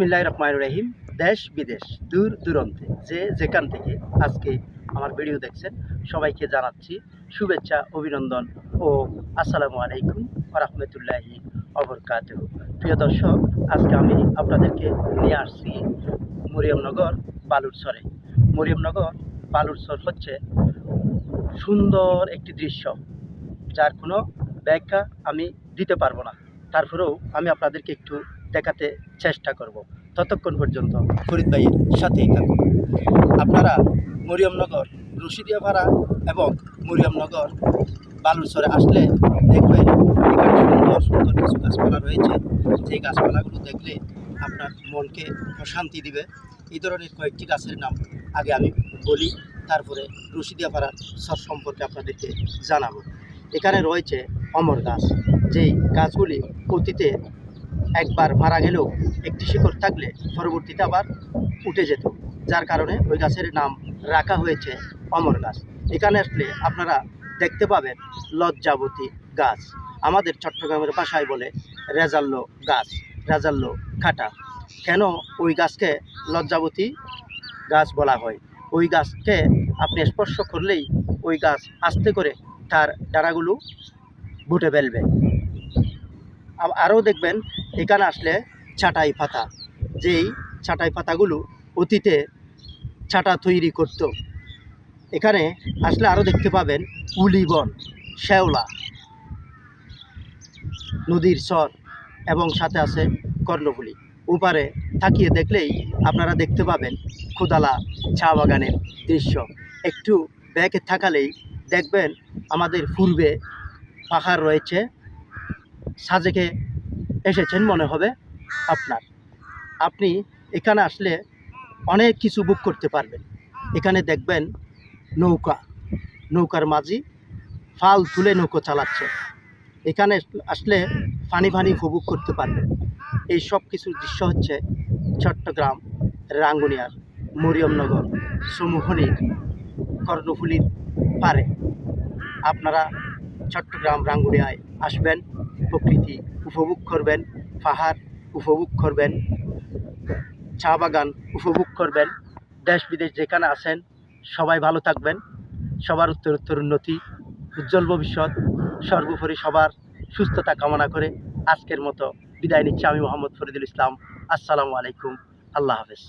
বিসমিল্লাহ রহমান রহিম দেশ বিদেশ, দূর দূরান্তে, যে যেখান থেকে আজকে আমার ভিডিও দেখছেন, সবাইকে জানাচ্ছি শুভেচ্ছা, অভিনন্দন ও আসসালামু আলাইকুম রহমতুল্লাহি অবরকাত প্রিয় দর্শক, আজকে আমি আপনাদেরকে নিয়ে আসছি মরিয়মনগর বালুরসরে মরিয়মনগর বালুরসর হচ্ছে সুন্দর একটি দৃশ্য, যার কোনো ব্যাখ্যা আমি দিতে পারব না। তারপরেও আমি আপনাদেরকে একটু দেখাতে চেষ্টা করব। ততক্ষণ পর্যন্ত ফরিদ ভাইয়ের সাথেই থাকুন। আপনারা মরিয়মনগর রশিদিয়াপাড়া এবং মরিয়মনগর বালুরসরে আসলে দেখবেন এখানে সুন্দর সুন্দর কিছু গাছপালা রয়েছে। যে গাছপালাগুলো দেখলে আপনার মনকে প্রশান্তি দিবে। এই ধরনের কয়েকটি গাছের নাম আগে আমি বলি, তারপরে রশিদিয়াপাড়ার সর সম্পর্কে আপনাদেরকে জানাব। এখানে রয়েছে অমর গাছ। যেই গাছগুলি অতীতে একবার মারা গেলেও একটি শিকড় থাকলে পরবর্তীতে আবার উঠে যেত। যার কারণে ওই গাছের নাম রাখা হয়েছে অমর গাছ। এখানে আসলে আপনারা দেখতে পাবেন লজ্জাবতী গাছ। আমাদের চট্টগ্রামের ভাষায় বলে রেজাল্য গাছ রেজাল্য কাটা। কেন ওই গাছকে লজ্জাবতী গাছ বলা হয়? ওই গাছকে আপনি স্পর্শ করলেই ওই গাছ আস্তে করে তার ডাঁড়াগুলো বুটে ফেলবে। আরও দেখবেন, এখানে আসলে ছাটাই পাতা যেই ছাটাই পাতাগুলো অতীতে ছাটা তৈরি করত। এখানে আসলে আরও দেখতে পাবেন উলিবন শ্যাওলা, নদীর স্বর এবং সাথে আছে কর্ণফুলি। ওপারে তাকিয়ে দেখলেই আপনারা দেখতে পাবেন খুদালা চা বাগানের দৃশ্য। একটু ব্যাকে থাকালেই দেখবেন আমাদের পূর্বে পাহাড় রয়েছে সাজেকে এসেছেন মনে হবে আপনার। আপনি এখানে আসলে অনেক কিছু বুক করতে পারবেন। এখানে দেখবেন নৌকা, নৌকার মাঝি ফাল তুলে নৌকো চালাচ্ছে। এখানে আসলে ফানি ফানি উপভোগ করতে পারবেন। এই সব কিছুর দৃশ্য হচ্ছে চট্টগ্রাম, রাঙ্গুনিয়ার মরিয়মনগর সমুহনির, কর্ণফুলির পারে। আপনারা চট্টগ্রাম, রাঙ্গুনিয়ায় আসবেন। প্রকৃতি উপভোগ করবেন পাহাড়, উপভোগ করবেন চা বাগান, উপভোগ করবেন দেশ বিদেশ যেখানে আছেন, সবাই ভালো থাকবেন। সবার উত্তর উত্তর উন্নতি, উজ্জ্বল ভবিষ্যৎ, সর্বোপরি সবার সুস্থতা কামনা করে আজকের মতো বিদায় নিচ্ছি আমি মোহাম্মদ ফরিদুল ইসলাম। আসসালামু আলাইকুম। আল্লাহ হাফেজ।